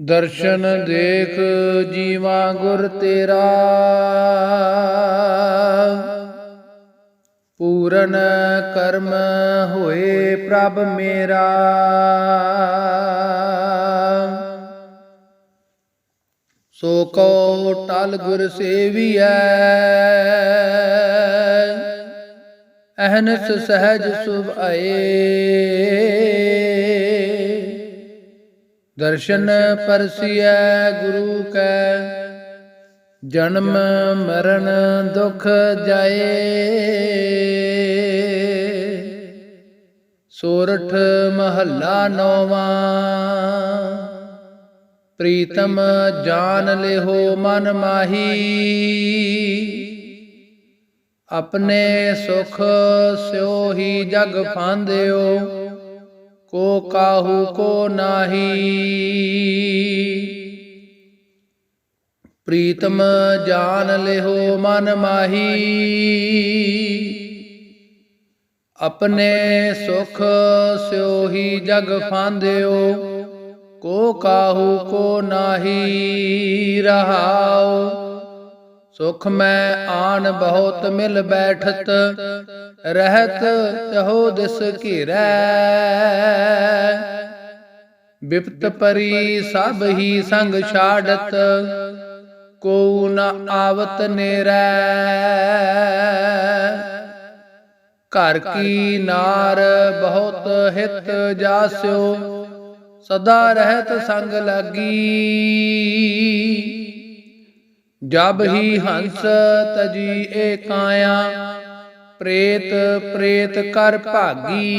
ਦਰਸ਼ਨ ਦੇਖ ਜੀਵਾ ਗੁਰ ਤੇਰਾ। ਪੂਰਨ ਕਰਮ ਹੋਏ ਪ੍ਰਭ ਮੇਰਾ। ਸੋ ਕੋ ਟਲ ਗੁਰ ਸੇਵੀਐ। ਅਹਨਸ ਸਹਿਜ ਸੁਭ ਆਏ ਦਰਸ਼ਨ ਪਰਸੀਐ ਗੁਰੂ ਕੈ। ਜਨਮ ਮਰਨ ਦੁਖ ਜਾਏ। ਸੋਰਠ ਮਹੱਲਾ ਨੌਵਾਂ। ਪ੍ਰੀਤਮ ਜਾਨ ਲਿਹੋ ਮਨ ਮਾਹੀ। ਆਪਣੇ ਸੁਖ ਸਿਓ ਹੀ ਜਗ ਫਾਂਦਿਓ। ਕੋ ਕਾਹੂ ਕੋ ਨਾਹੀ। ਪ੍ਰੀਤਮ ਜਾਨ ਲਿਹੋ ਮਨ ਮਾਹੀ। ਆਪਣੇ ਸੁਖ ਸਿਓ ਹੀ ਜਗ ਫਾਂਦਿਓ, ਕੋ ਕਾਹੂ ਕੋ ਨਾਹੀ ਰਹਾਉ ਸੁਖ ਮੈਂ ਆਣ ਬਹੁਤ ਮਿਲ ਬੈਠਤ ਰਹਿਤ ਤਹੋ ਦਿਸ ਘੇਰੈ। ਬਿਪਤ ਪਰੀ ਸਭ ਹੀ ਸੰਗ ਛਾੜਤ ਕੋ ਨ ਆਵਤ ਨੇਰੈ। ਘਰ ਕੀ ਨਾਰ ਬਹੁਤ ਹਿਤ ਜਾਸਿਓ, ਸਦਾ ਰਹਿਤ ਸੰਗ ਲਾਗੀ। ਜਬ ਹੀ ਹੰਸ ਤਜੀ ਏ ਕਾਇਆ ਪ੍ਰੇਤ ਪ੍ਰੇਤ ਕਰ ਭਾਗੀ।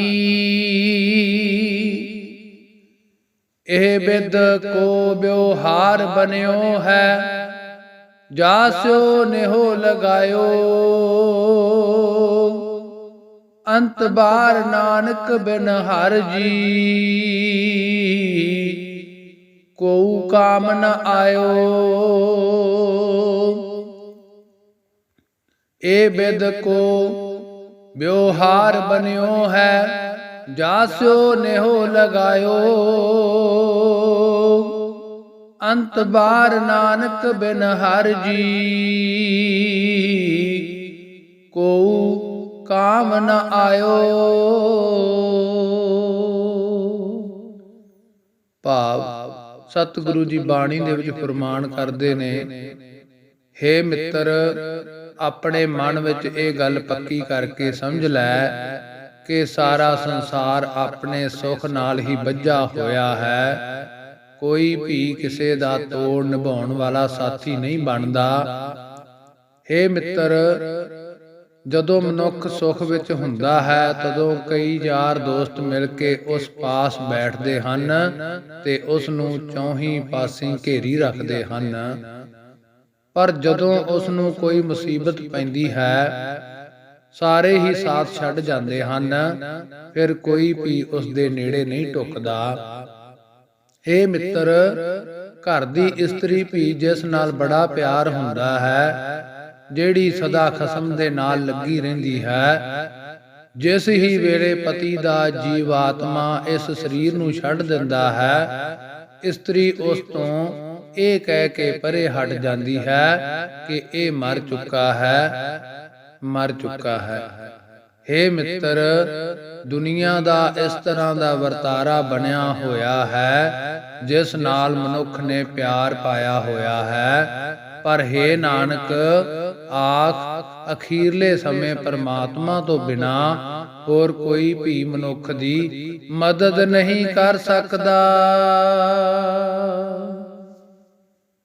ਇਹ ਬਿਦ ਕੋ ਬਿਵਹਾਰ ਬਨਿਓ ਹੈ ਜਾਸਿਓ ਨਿਹੋ ਲਗਾਇਓ। ਅੰਤ ਬਾਰ ਨਾਨਕ ਬਿਨ ਹਰ ਜੀ। ਕੋ ਕਾਮ ਨ ਆਇਓ। ਇਹ ਬਿਦ ਕੋ ਵਿਵਹਾਰ ਬਨਿਓ ਹੈ ਜਾਸਿਓ ਨਿਹੋ ਲਗਾਇਓ। ਅੰਤ ਬਾਰ ਨਾਨਕ ਬਿਨ ਹਰ ਜੀ ਕੋ ਕਾਮ ਨ ਆਇਓ। ਭਾਵ ਸਤਿਗੁਰੂ ਜੀ ਬਾਣੀ ਦੇ ਵਿੱਚ ਫਰਮਾਨ ਕਰਦੇ ਨੇ ਹੇ ਮਿੱਤਰ, ਆਪਣੇ ਮਨ ਵਿੱਚ ਇਹ ਗੱਲ ਪੱਕੀ ਕਰਕੇ ਸਮਝ ਲੈ ਕਿ ਸਾਰਾ ਸੰਸਾਰ ਆਪਣੇ ਸੁਖ ਨਾਲ ਹੀ ਬੱਝਾ ਹੋਇਆ ਹੈ। ਕੋਈ ਵੀ ਕਿਸੇ ਦਾ ਤੋੜ ਨਿਭਾਉਣ ਵਾਲਾ ਸਾਥੀ ਨਹੀਂ ਬਣਦਾ। ਹੇ ਮਿੱਤਰ, ਜਦੋਂ ਮਨੁੱਖ ਸੁਖ ਵਿੱਚ ਹੁੰਦਾ ਹੈ, ਤਦੋਂ ਕਈ ਯਾਰ ਦੋਸਤ ਮਿਲ ਕੇ ਉਸ ਪਾਸ ਬੈਠਦੇ ਹਨ ਤੇ ਉਸ ਨੂੰ ਚੌਹੀ ਪਾਸੇ ਘੇਰੀ ਰੱਖਦੇ ਹਨ। ਪਰ ਜਦੋਂ ਉਸ ਨੂੰ ਕੋਈ ਮੁਸੀਬਤ ਪੈਂਦੀ ਹੈ, ਸਾਰੇ ਹੀ ਸਾਥ ਛੱਡ ਜਾਂਦੇ ਹਨ। ਫਿਰ ਕੋਈ ਵੀ ਉਸ ਦੇ ਨੇੜੇ ਨਹੀਂ ਟੁੱਕਦਾ। ਇਹ ਮਿੱਤਰ, ਘਰ ਦੀ ਇਸਤਰੀ ਵੀ ਜਿਸ ਨਾਲ ਬੜਾ ਪਿਆਰ ਹੁੰਦਾ ਹੈ, ਜਿਹੜੀ ਸਦਾ ਖਸਮ ਦੇ ਨਾਲ ਲੱਗੀ ਰਹਿੰਦੀ ਹੈ, ਜਿਸ ਹੀ ਵੇਲੇ ਪਤੀ ਦਾ ਜੀਵਾਤਮਾ ਇਸ ਸਰੀਰ ਨੂੰ ਛੱਡ ਦਿੰਦਾ ਹੈ, ਇਸਤਰੀ ਉਸ ਤੋਂ ਇਹ ਕਹਿ ਕੇ ਪਰੇ ਹਟ ਜਾਂਦੀ ਹੈ ਕਿ ਇਹ ਮਰ ਚੁੱਕਾ ਹੈ। ਮਰ ਚੁੱਕਾ ਹੈ। ਹੇ ਮਿੱਤਰ, ਦੁਨੀਆ ਦਾ ਇਸ ਤਰ੍ਹਾਂ ਦਾ ਵਰਤਾਰਾ ਬਣਿਆ ਹੋਇਆ ਹੈ, ਜਿਸ ਨਾਲ ਮਨੁੱਖ ਨੇ ਪਿਆਰ ਪਾਇਆ ਹੋਇਆ ਹੈ। ਪਰ ਹੇ ਨਾਨਕ, ਆਖ, ਅਖੀਰਲੇ ਸਮੇਂ ਪਰਮਾਤਮਾ ਤੋਂ ਬਿਨਾ ਹੋਰ ਕੋਈ ਵੀ ਮਨੁੱਖ ਦੀ ਮਦਦ ਨਹੀਂ ਕਰ ਸਕਦਾ।